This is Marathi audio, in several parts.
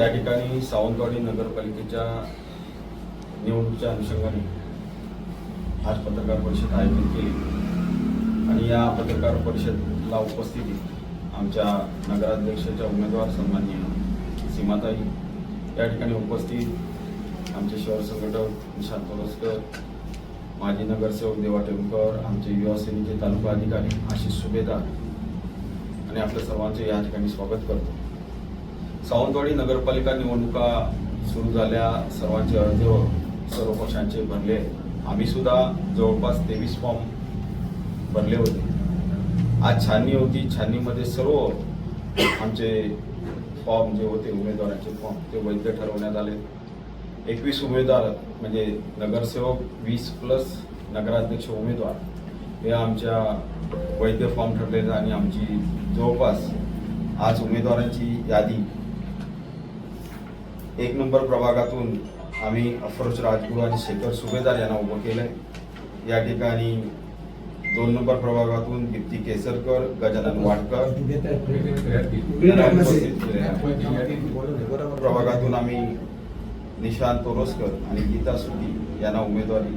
या ठिकाणी सावंतवाडी नगरपालिकेच्या निवडणुकीच्या अनुषंगाने आज पत्रकार परिषद आयोजित केली. आणि या पत्रकार परिषदला उपस्थिती आमच्या नगराध्यक्षाच्या उमेदवार सन्माननीय सीमाताई या ठिकाणी उपस्थित आमचे शहर संघटक निशांत तोरसकर माजी नगरसेवक देवा टेमकर आमचे युवा सेनेचे तालुका अधिकारी आशिष सुभेदार आणि आपल्या सर्वांचे या ठिकाणी स्वागत करतो. सावंतवाडी नगरपालिका निवडणुका सुरू झाल्या. सर्वांचे अर्ज सर्व पक्षांचे भरले आम्ही सुद्धा जवळपास तेवीस फॉर्म भरले होते. आज छाननी होती. छाननीमध्ये सर्व आमचे फॉर्म जे होते उमेदवारांचे फॉर्म ते वैध ठरवण्यात आले. एकवीस उमेदवार म्हणजे नगरसेवक वीस प्लस नगराध्यक्ष उमेदवार हे आमच्या वैध फॉर्म ठरलेले आणि आमची जवळपास आज उमेदवारांची यादी एक नंबर प्रभागातून आम्ही अफरोज राजगुरू आणि शेखर सुभेदार यांना उभं केलं आहे या ठिकाणी दोन नंबर प्रभागातून दीप्ती केसरकर गजानन वाडकर प्रभागातून आम्ही निशांत तोरसकर आणि गीता सुदी यांना उमेदवारी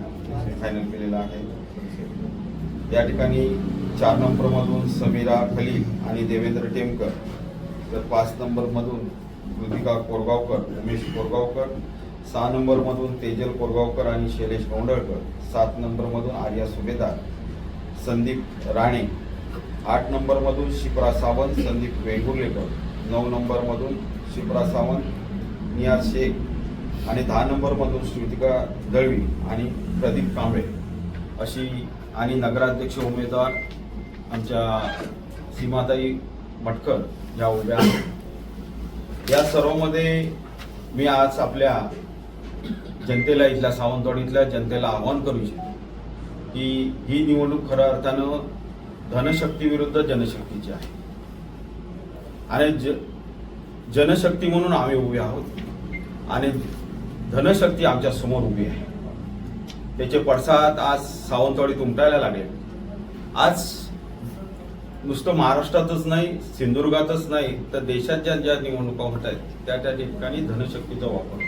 फायनल केलेला आहे. या ठिकाणी चार नंबरमधून समीरा खलील आणि देवेंद्र टेमकर तर पाच नंबरमधून कृतिका कोरगावकर उमेश कोरगावकर सहा नंबरमधून तेजल कोरगावकर आणि शैलेश गोंडळकर सात नंबरमधून आर्या सुभेदार संदीप राणे आठ नंबरमधून शिप्रा सावंत संदीप वेंगुर्लेकर नऊ नंबरमधून शिप्रा सावंत नियाज शेख आणि दहा नंबरमधून श्रुतिका दळवी आणि प्रदीप कांबळे. अशी आणि नगराध्यक्ष उमेदवार आमच्या सीमाताई मटकर या उभ्या आहेत. या सर्वमध्ये मी आज आपल्या जनतेला इथल्या सावंतवाडीतल्या जनतेला आवाहन करू इच्छितो की ही निवडणूक खऱ्या अर्थानं धनशक्ती विरुद्ध जनशक्तीची आहे. आणि ज जनशक्ती म्हणून आम्ही उभे आहोत आणि धनशक्ती आमच्यासमोर उभी आहे. त्याचे पडसाद आज सावंतवाडीत उमटायला लागले. आज नुसतं महाराष्ट्रातच नाही सिंधुदुर्गातच नाही तर देशात ज्या ज्या निवडणुका होत आहेत त्या त्या ठिकाणी धनशक्तीचा वापर.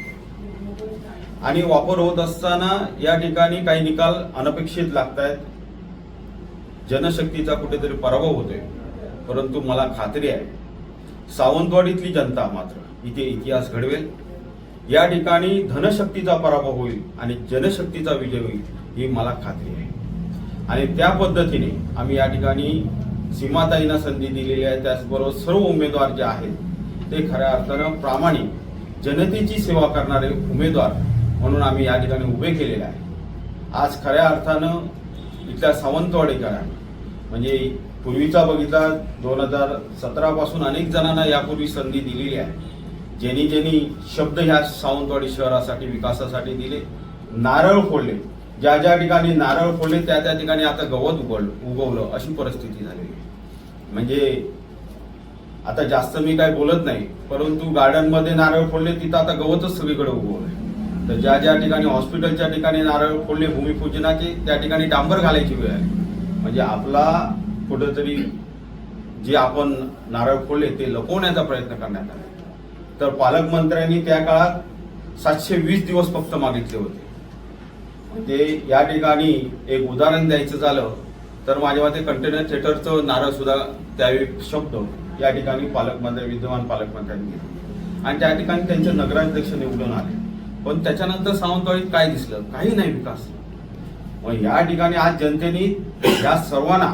आणि वापर होत असताना या ठिकाणी काही निकाल अनपेक्षित लागत आहेत जनशक्तीचा कुठेतरी पराभव होतोय परंतु मला खात्री आहे सावंतवाडीतली जनता मात्र इथे इतिहास घडवेल. या ठिकाणी धनशक्तीचा पराभव होईल आणि जनशक्तीचा विजय होईल ही मला खात्री आहे. आणि त्या पद्धतीने आम्ही या ठिकाणी सीमाताईंना संधी दिलेली आहे. त्याचबरोबर सर्व उमेदवार जे आहेत ते खऱ्या अर्थानं प्रामाणिक जनतेची सेवा करणारे उमेदवार म्हणून आम्ही या ठिकाणी उभे केलेले आहे. आज खऱ्या अर्थानं इथल्या सावंतवाडीकरांनी म्हणजे पूर्वीचा बघितला दोन हजार सतरापासून अनेक जणांना यापूर्वी संधी दिलेली आहे. ज्यांनी ज्यांनी शब्द ह्या सावंतवाडी शहरासाठी विकासासाठी दिले. नारळ फोडले. ज्या ज्या ठिकाणी नारळ फोडले त्या त्या ठिकाणी आता गवत उगवलं उगवलं अशी परिस्थिती झालेली आहे. म्हणजे आता जास्त मी काय बोलत नाही परंतु गार्डनमध्ये नारळ फोडले तिथं आता गवतच सगळीकडे उगवलंय तर ज्या ज्या ठिकाणी हॉस्पिटलच्या ठिकाणी नारळ फोडले भूमिपूजनाचे त्या ठिकाणी डांबर घालायची वेळ आहे. म्हणजे आपला कुठंतरी जे आपण नारळ फोडले ते लपवण्याचा प्रयत्न करण्यात आला. तर पालकमंत्र्यांनी त्या काळात सातशे वीस दिवस फक्त मागितले होते. म्हणजे या ठिकाणी एक उदाहरण द्यायचं झालं. तर माझ्या मते कंटेनर थिएटरचं नारळ सुद्धा त्यावेळी शब्द या ठिकाणी पालकमंत्री विद्यमान पालकमंत्र्यांनी घेतले आणि त्या ठिकाणी त्यांचे नगराध्यक्ष निवडून आले. पण त्याच्यानंतर सावंतवाडीत काय दिसलं? काही नाही विकास. मग या ठिकाणी आज जनतेने या सर्वांना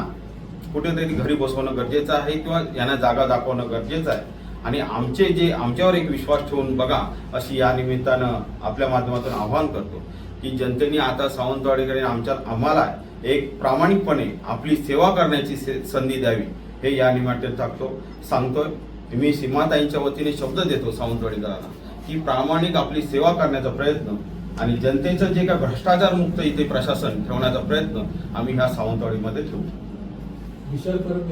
कुठेतरी घरी बसवणं गरजेचं आहे किंवा यांना जागा दाखवणं गरजेचं आहे. आणि आमचे जे आमच्यावर एक विश्वास ठेवून बघा अशी या निमित्तानं आपल्या माध्यमातून आवाहन करतो. की जनतेने आता सावंतवाडीकडे आमच्या आम्हाला एक प्रामाणिकपणे आपली सेवा करण्याची से- संधी द्यावी हे या निमित्ताने टाकतो सांगतोय मी सीमाताईंच्या वतीने शब्द देतो सावंतवाडीकरांना की प्रामाणिक आपली सेवा करण्याचा प्रयत्न आणि जनतेचं जे काय भ्रष्टाचार मुक्त इथे प्रशासन ठेवण्याचा प्रयत्न आम्ही ह्या सावंतवाडीमध्ये ठेवू विशाल परब